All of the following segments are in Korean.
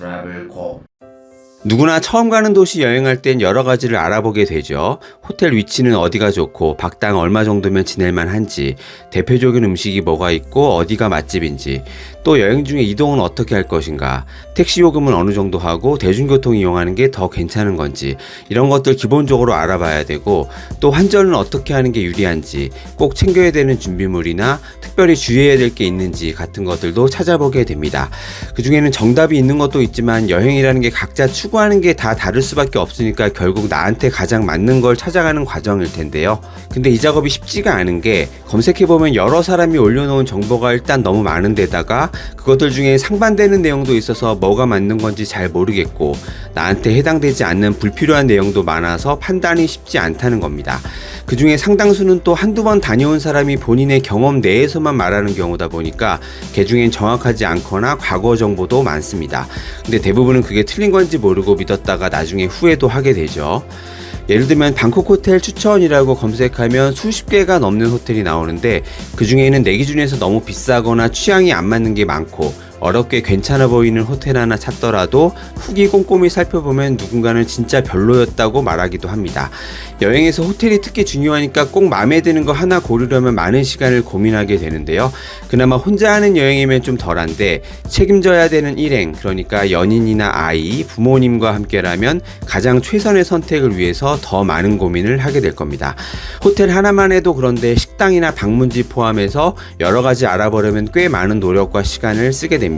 travel 고 누구나 처음 가는 도시 여행할 땐 여러 가지를 알아보게 되죠. 호텔 위치는 어디가 좋고 박당 얼마 정도면 지낼만 한지, 대표적인 음식이 뭐가 있고 어디가 맛집인지, 또 여행 중에 이동은 어떻게 할 것인가, 택시 요금은 어느 정도 하고 대중교통 이용하는 게 더 괜찮은 건지, 이런 것들 기본적으로 알아봐야 되고, 또 환전은 어떻게 하는 게 유리한지, 꼭 챙겨야 되는 준비물이나 특별히 주의해야 될 게 있는지 같은 것들도 찾아보게 됩니다. 그 중에는 정답이 있는 것도 있지만 여행이라는 게 각자 추 구하는 게 다 다를 수밖에 없으니까 결국 나한테 가장 맞는 걸 찾아가는 과정일 텐데요. 근데 이 작업이 쉽지가 않은 게 검색해보면 여러 사람이 올려놓은 정보가 일단 너무 많은데다가 그것들 중에 상반되는 내용도 있어서 뭐가 맞는 건지 잘 모르겠고 나한테 해당되지 않는 불필요한 내용도 많아서 판단이 쉽지 않다는 겁니다. 그 중에 상당수는 또 한두 번 다녀온 사람이 본인의 경험 내에서만 말하는 경우다 보니까 개 중엔 정확하지 않거나 과거 정보도 많습니다. 근데 대부분은 그게 틀린 건지 모르고 믿었다가 나중에 후회도 하게 되죠. 예를 들면 방콕 호텔 추천이라고 검색하면 수십 개가 넘는 호텔이 나오는데 그 중에는 내 기준에서 너무 비싸거나 취향이 안 맞는 게 많고 어렵게 괜찮아 보이는 호텔 하나 찾더라도 후기 꼼꼼히 살펴보면 누군가는 진짜 별로였다고 말하기도 합니다. 여행에서 호텔이 특히 중요하니까 꼭 마음에 드는 거 하나 고르려면 많은 시간을 고민하게 되는데요. 그나마 혼자 하는 여행이면 좀 덜한데 책임져야 되는 일행, 그러니까 연인이나 아이, 부모님과 함께라면 가장 최선의 선택을 위해서 더 많은 고민을 하게 될 겁니다. 호텔 하나만 해도 그런데 식당이나 방문지 포함해서 여러 가지 알아보려면 꽤 많은 노력과 시간을 쓰게 됩니다.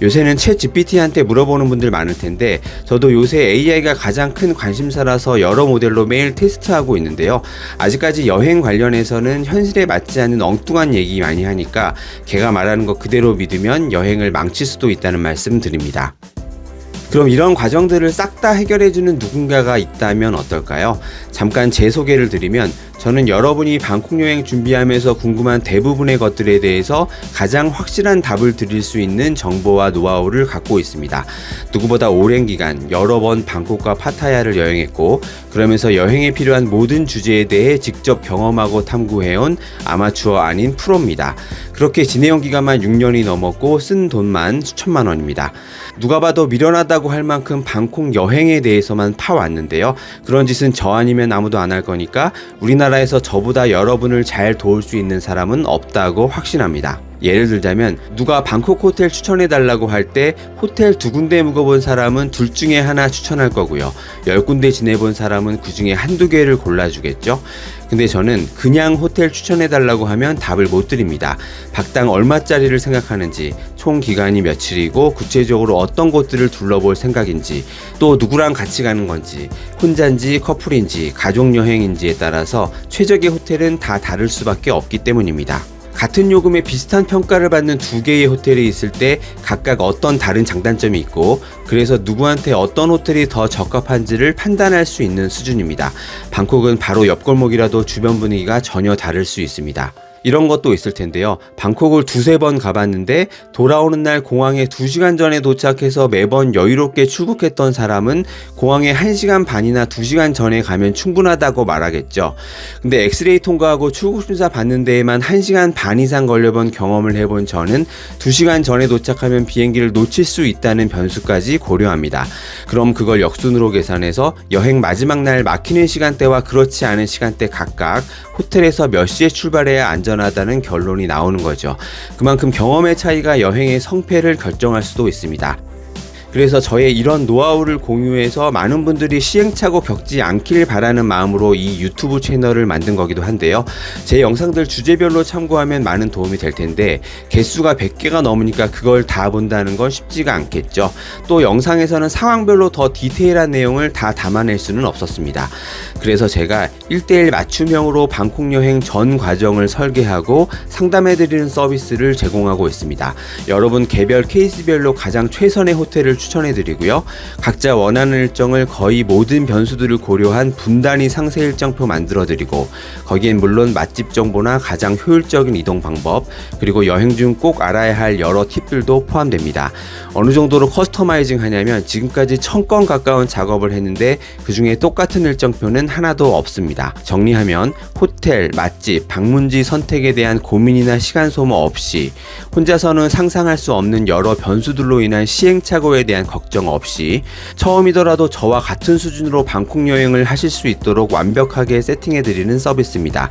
요새는 챗 GPT한테 물어보는 분들 많을 텐데 저도 요새 AI가 가장 큰 관심사라서 여러 모델로 매일 테스트하고 있는데요. 아직까지 여행 관련해서는 현실에 맞지 않는 엉뚱한 얘기 많이 하니까 걔가 말하는 거 그대로 믿으면 여행을 망칠 수도 있다는 말씀 드립니다. 그럼 이런 과정들을 싹 다 해결해주는 누군가가 있다면 어떨까요? 잠깐 제 소개를 드리면 저는 여러분이 방콕 여행 준비하면서 궁금한 대부분의 것들에 대해서 가장 확실한 답을 드릴 수 있는 정보와 노하우를 갖고 있습니다. 누구보다 오랜 기간 여러 번 방콕과 파타야를 여행했고 그러면서 여행에 필요한 모든 주제에 대해 직접 경험하고 탐구해온 아마추어 아닌 프로입니다. 그렇게 지내온 기간만 6년이 넘었고 쓴 돈만 수천만 원입니다. 누가 봐도 미련하다고 할 만큼 방콕 여행에 대해서만 파왔는데요. 그런 짓은 저 아니면 아무도 안 할 거니까 우리나라 에서 저보다 여러분을 잘 도울 수 있는 사람은 없다고 확신합니다. 예를 들자면 누가 방콕 호텔 추천해 달라고 할 때 호텔 두 군데 묵어본 사람은 둘 중에 하나 추천할 거고요. 열 군데 지내본 사람은 그 중에 한두 개를 골라주겠죠. 근데 저는 그냥 호텔 추천해 달라고 하면 답을 못 드립니다. 박당 얼마짜리를 생각하는지, 총 기간이 며칠이고 구체적으로 어떤 곳들을 둘러볼 생각인지, 또 누구랑 같이 가는 건지, 혼자인지 커플인지, 가족 여행인지에 따라서 최적의 호텔은 다 다를 수밖에 없기 때문입니다. 같은 요금에 비슷한 평가를 받는 두 개의 호텔이 있을 때 각각 어떤 다른 장단점이 있고 그래서 누구한테 어떤 호텔이 더 적합한지를 판단할 수 있는 수준입니다. 방콕은 바로 옆 골목이라도 주변 분위기가 전혀 다를 수 있습니다. 이런 것도 있을 텐데요. 방콕을 두세 번 가봤는데 돌아오는 날 공항에 2시간 전에 도착해서 매번 여유롭게 출국했던 사람은 공항에 1시간 반이나 2시간 전에 가면 충분하다고 말하겠죠. 근데 엑스레이 통과하고 출국 심사 받는 데에만 1시간 반 이상 걸려본 경험을 해본 저는 2시간 전에 도착하면 비행기를 놓칠 수 있다는 변수까지 고려합니다. 그럼 그걸 역순으로 계산해서 여행 마지막 날 막히는 시간대와 그렇지 않은 시간대 각각 호텔에서 몇 시에 출발해야 안전하다는 결론이 나오는 거죠. 그만큼 경험의 차이가 여행의 성패를 결정할 수도 있습니다. 그래서 저의 이런 노하우를 공유해서 많은 분들이 시행착오 겪지 않길 바라는 마음으로 이 유튜브 채널을 만든 거기도 한데요. 제 영상들 주제별로 참고하면 많은 도움이 될 텐데 개수가 100개가 넘으니까 그걸 다 본다는 건 쉽지가 않겠죠. 또 영상에서는 상황별로 더 디테일한 내용을 다 담아낼 수는 없었습니다. 그래서 제가 1대1 맞춤형으로 방콕 여행 전 과정을 설계하고 상담해드리는 서비스를 제공하고 있습니다. 여러분 개별 케이스별로 가장 최선의 호텔을 추천해 드리고요. 각자 원하는 일정을 거의 모든 변수들을 고려한 분단위 상세 일정표 만들어 드리고 거기엔 물론 맛집 정보나 가장 효율적인 이동 방법 그리고 여행 중 꼭 알아야 할 여러 팁들도 포함됩니다. 어느 정도로 커스터마이징 하냐면 지금까지 천 건 가까운 작업을 했는데 그 중에 똑같은 일정표는 하나도 없습니다. 정리하면 호텔, 맛집, 방문지 선택에 대한 고민이나 시간 소모 없이 혼자서는 상상할 수 없는 여러 변수들로 인한 시행착오에 대한 대한 걱정 없이 처음이더라도 저와 같은 수준으로 방콕 여행을 하실 수 있도록 완벽하게 세팅해 드리는 서비스입니다.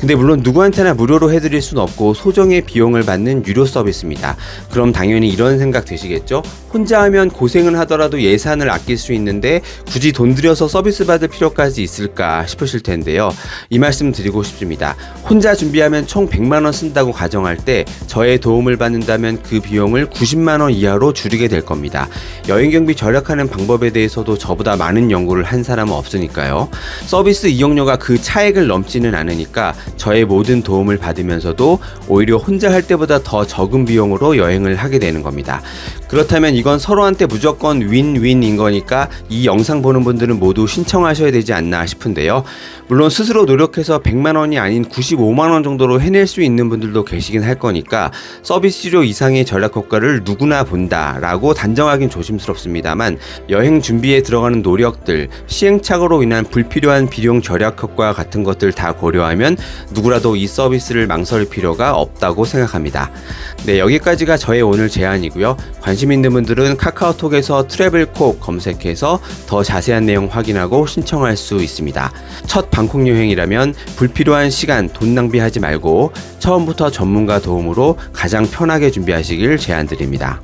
근데 물론 누구한테나 무료로 해드릴 순 없고 소정의 비용을 받는 유료 서비스입니다. 그럼 당연히 이런 생각 드시겠죠? 혼자 하면 고생은 하더라도 예산을 아낄 수 있는데 굳이 돈 들여서 서비스 받을 필요까지 있을까 싶으실 텐데요. 이 말씀 드리고 싶습니다. 혼자 준비하면 총 100만 원 쓴다고 가정할 때 저의 도움을 받는다면 그 비용을 90만 원 이하로 줄이게 될 겁니다. 여행 경비 절약하는 방법에 대해서도 저보다 많은 연구를 한 사람은 없으니까요. 서비스 이용료가 그 차액을 넘지는 않으니까 저의 모든 도움을 받으면서도 오히려 혼자 할 때보다 더 적은 비용으로 여행을 하게 되는 겁니다. 그렇다면 이건 서로한테 무조건 윈윈인 거니까 이 영상 보는 분들은 모두 신청하셔야 되지 않나 싶은데요. 물론 스스로 노력해서 100만 원이 아닌 95만 원 정도로 해낼 수 있는 분들도 계시긴 할 거니까 서비스료 이상의 절약 효과를 누구나 본다라고 단정하긴 조심스럽습니다만 여행 준비에 들어가는 노력들, 시행착오로 인한 불필요한 비용 절약 효과 같은 것들 다 고려하면 누구라도 이 서비스를 망설일 필요가 없다고 생각합니다. 네, 여기까지가 저의 오늘 제안이고요. 관심 있는 분들은 카카오톡에서 트래블콕 검색해서 더 자세한 내용 확인하고 신청할 수 있습니다. 첫 방콕 여행이라면 불필요한 시간, 돈 낭비하지 말고 처음부터 전문가 도움으로 가장 편하게 준비하시길 제안드립니다.